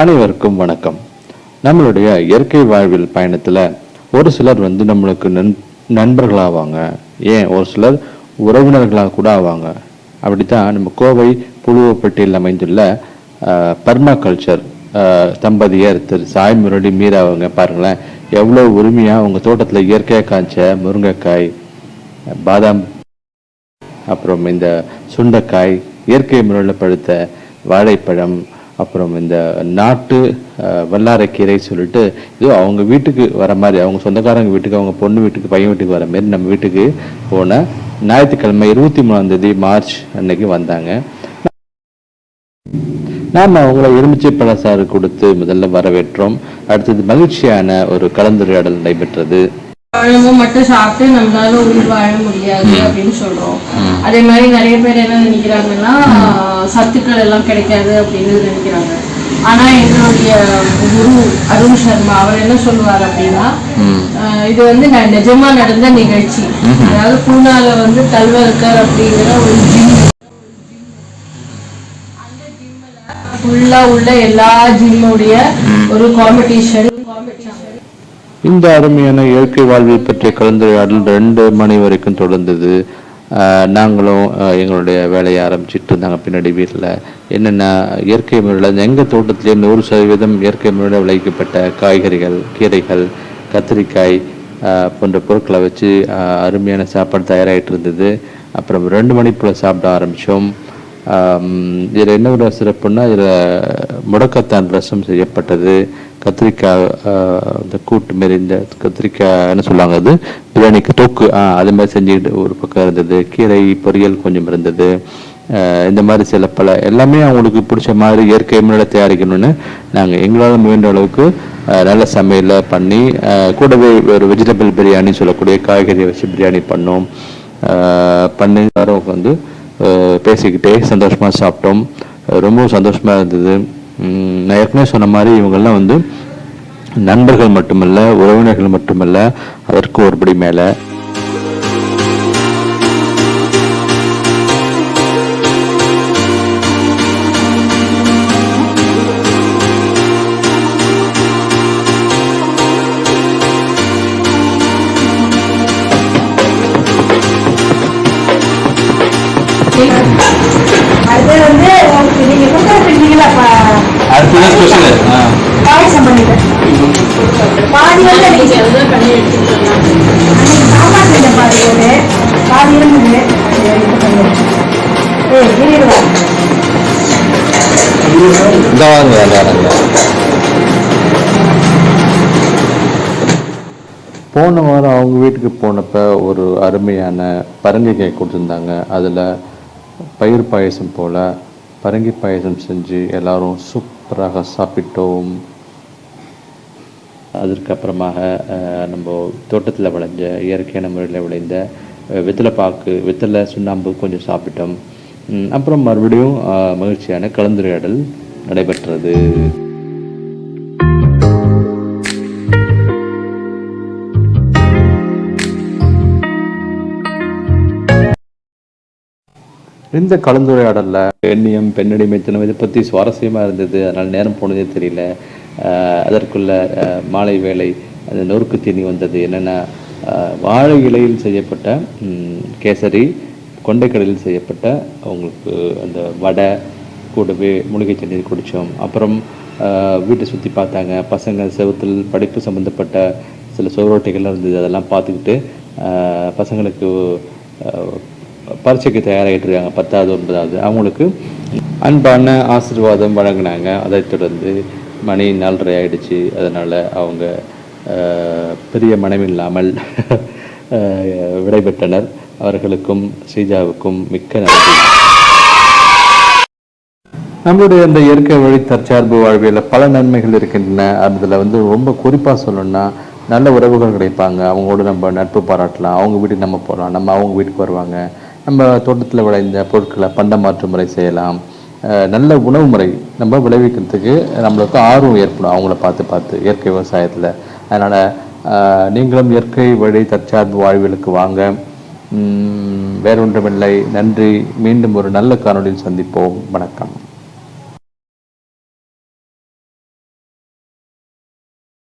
அனைவருக்கும் வணக்கம். நம்மளுடைய இயற்கை வாழ்வில் பயணத்தில் ஒரு சிலர் வந்து நம்மளுக்கு நண் நண்பர்களாவாங்க. ஏன்? ஒரு சிலர் உறவினர்களாக கூட ஆவாங்க. அப்படித்தான் நம்ம கோவை புழுவப்பட்டியில் அமைந்துள்ள பர்மா கல்ச்சர் தம்பதியர் திரு சாய் முரளி மீரா அவங்க பாருங்களேன். எவ்வளோ உரிமையாக அவங்க தோட்டத்தில் இயற்கையாக காய்ச்ச முருங்கைக்காய் பாதாம் அப்புறம் இந்த சுண்டைக்காய் இயற்கை முறையில் பழுத்த வாழைப்பழம் அப்புறம் இந்த நாட்டு வல்லாரைக்கீரை சொல்லிட்டு இது அவங்க வீட்டுக்கு வர மாதிரி அவங்க சொந்தக்காரங்க வீட்டுக்கு அவங்க பொண்ணு வீட்டுக்கு பையன் வீட்டுக்கு வர மாதிரி நம்ம வீட்டுக்கு போன ஞாயிற்றுக்கிழமை இருபத்தி மூணாம் தேதி மார்ச் அன்னைக்கு வந்தாங்க. நாம் அவங்கள எலுமிச்சை பழசாறு கொடுத்து முதல்ல வரவேற்றோம். அடுத்தது மகிழ்ச்சியான ஒரு கலந்துரையாடல் நடைபெற்றது. பழமும் மட்டும் சாப்பிட்டு நம்மளால உயிர் வாழ முடியாது அப்படின்னு சொல்றோம். அதே மாதிரி நிறைய பேர் என்ன நினைக்கிறாங்கன்னா சத்துக்கள் எல்லாம் கிடைக்காது அப்படின்னு நினைக்கிறாங்க. ஆனா எங்களுடைய குரு அருண் சர்மா அவர் என்ன சொல்லுவார் அப்படின்னா இது வந்து ந- நிஜமா நடந்த நிகழ்ச்சி. அதாவது பூனால வந்து தல்வல்கர் அப்படிங்கிற ஒரு ஜிம் ஃபுல்லா உள்ள எல்லா ஜிம்முடைய ஒரு காம்படிஷன் இந்த அருமையான இயற்கை வாழ்வில் பற்றிய கலந்துரையாடல் ரெண்டு மணி வரைக்கும் தொடர்ந்தது. நாங்களும் எங்களுடைய வேலையை ஆரம்பிச்சுட்டு இருந்தாங்க பின்னாடி வீட்டில். என்னென்ன இயற்கை முறையில் எங்கள் தோட்டத்திலே நூறு சதவீதம் இயற்கை முறையில் விளைவிக்கப்பட்ட காய்கறிகள் கீரைகள் கத்திரிக்காய் போன்ற பொருட்களை வச்சு அருமையான சாப்பாடு தயாராகிட்டு இருந்தது. அப்புறம் ரெண்டு மணி போல் சாப்பிட ஆரம்பித்தோம். இதில் என்ன ஒரு சிறப்புன்னா இதில் முடக்கத்தான் ரசம் செய்யப்பட்டது. கத்திரிக்காய் இந்த கூட்டு மாரி இந்த கத்திரிக்காய் என்ன சொல்லுவாங்க அது? பிரியாணிக்கு தொக்கு ஆ அது மாதிரி செஞ்சுக்கிட்டு ஒரு பக்கம் இருந்தது. கீரை பொரியல் கொஞ்சம் இருந்தது. இந்த மாதிரி சில பல எல்லாமே அவங்களுக்கு பிடிச்ச மாதிரி இயற்கை முறையில் தயாரிக்கணும்னு நாங்கள் எங்களால் முயன்ற அளவுக்கு நல்ல சமையலில் பண்ணி கூடவே ஒரு வெஜிடபிள் பிரியாணி சொல்லக்கூடிய காய்கறி வச்சு பிரியாணி பண்ணோம். பண்ணி எல்லாரும் உட்காந்து பேசிக்கிட்டே சந்தோஷமாக சாப்பிட்டோம். ரொம்பவும் சந்தோஷமாக இருந்தது. நான் ஏற்கனவே சொன்ன மாதிரி இவங்கெல்லாம் வந்து நண்பர்கள் மட்டுமல்ல உறவினர்கள் மட்டுமல்ல அதற்கு ஒருபடி மேலே. அது வந்து உங்களுக்கு நீங்க கொடுத்துருக்கீங்களா பாயசம் பண்ணிட்டேன் பாதி வந்து அன்னைக்கு செஞ்ச பாதி பாதி இருந்தது போன வாரம் அவங்க வீட்டுக்கு போனப்ப ஒரு அருமையான பரங்கிக்காய் கொடுத்துருந்தாங்க. அதில் பயிர் பாயசம் போல பரங்கி பாயசம் செஞ்சு எல்லாரும் பிறகு சாப்பிட்டோம். அதற்கப்புறமாக நம்ம தோட்டத்தில் விளைஞ்ச இயற்கையான முறையில் விளைந்த வெத்தலை பாக்கு வெத்தலை சுண்ணாம்பு கொஞ்சம் சாப்பிட்டோம். அப்புறம் மறுபடியும் மகிழ்ச்சியான கலந்துரையாடல் நடைபெற்றது. இந்த கலந்துரையாடலில் பெண்ணியம் பெண்ணடிமைத்தனம் இதை பற்றி சுவாரஸ்யமாக இருந்தது. அதனால் நேரம் போனதே தெரியல. அதற்குள்ள மாலை வேலை அந்த நொறுக்கு தீனி வந்தது. என்னென்னா வாழை இலையில் செய்யப்பட்ட கேசரி கொண்டைக்கடலில் செய்யப்பட்ட அவங்களுக்கு அந்த வடை கூடவே மூலிகை தண்ணீர் குடித்தோம் அப்புறம் வீட்டை சுற்றி பார்த்தாங்க. பசங்க செவுத்தில் படிப்பு சம்மந்தப்பட்ட சில சுவரோட்டைகள்லாம் இருந்தது. அதெல்லாம் பார்த்துக்கிட்டு பசங்களுக்கு பரீட்சைக்கு தயாராகிட்டு இருக்காங்க பத்தாவது ஒன்பதாவது. அவங்களுக்கு அன்பான ஆசீர்வாதம் வழங்கினாங்க. அதைத் தொடர்ந்து மணி நாலரை ஆயிடுச்சு. அதனால் அவங்க அஹ், பெரிய மனமில்லாமல் அஹ், விடைபெற்றனர். அவர்களுக்கும் ஸ்ரீஜாவுக்கும் மிக்க நன்றி. நம்மளுடைய அந்த இயற்கை வழி தற்சார்பு வாழ்வியலில் பல நன்மைகள் இருக்கின்றன. அதில் வந்து ரொம்ப குறிப்பாக சொல்லணும்னா நல்ல உறவுகள் கிடைப்பாங்க. அவங்களோட நம்ம நட்பு பாராட்டலாம். அவங்க வீட்டுக்கு நம்ம போகலாம். நம்ம அவங்க வீட்டுக்கு வருவாங்க. நம்ம தோட்டத்தில் விளைந்த பொருட்களை பண்டமாற்று முறை செய்யலாம். நல்ல உணவு முறை நம்ம விளைவிக்கிறதுக்கு நம்மளுக்கு ஆர்வம் ஏற்படும். அவங்கள பார்த்து பார்த்து இயற்கை விவசாயத்தில். அதனால் நீங்களும் இயற்கை வழி தற்சார்பு வாழ்வியலுக்கு வாங்க. வேறொன்றுமில்லை. நன்றி. மீண்டும் ஒரு நல்ல காணொலியில் சந்திப்போம். வணக்கம்.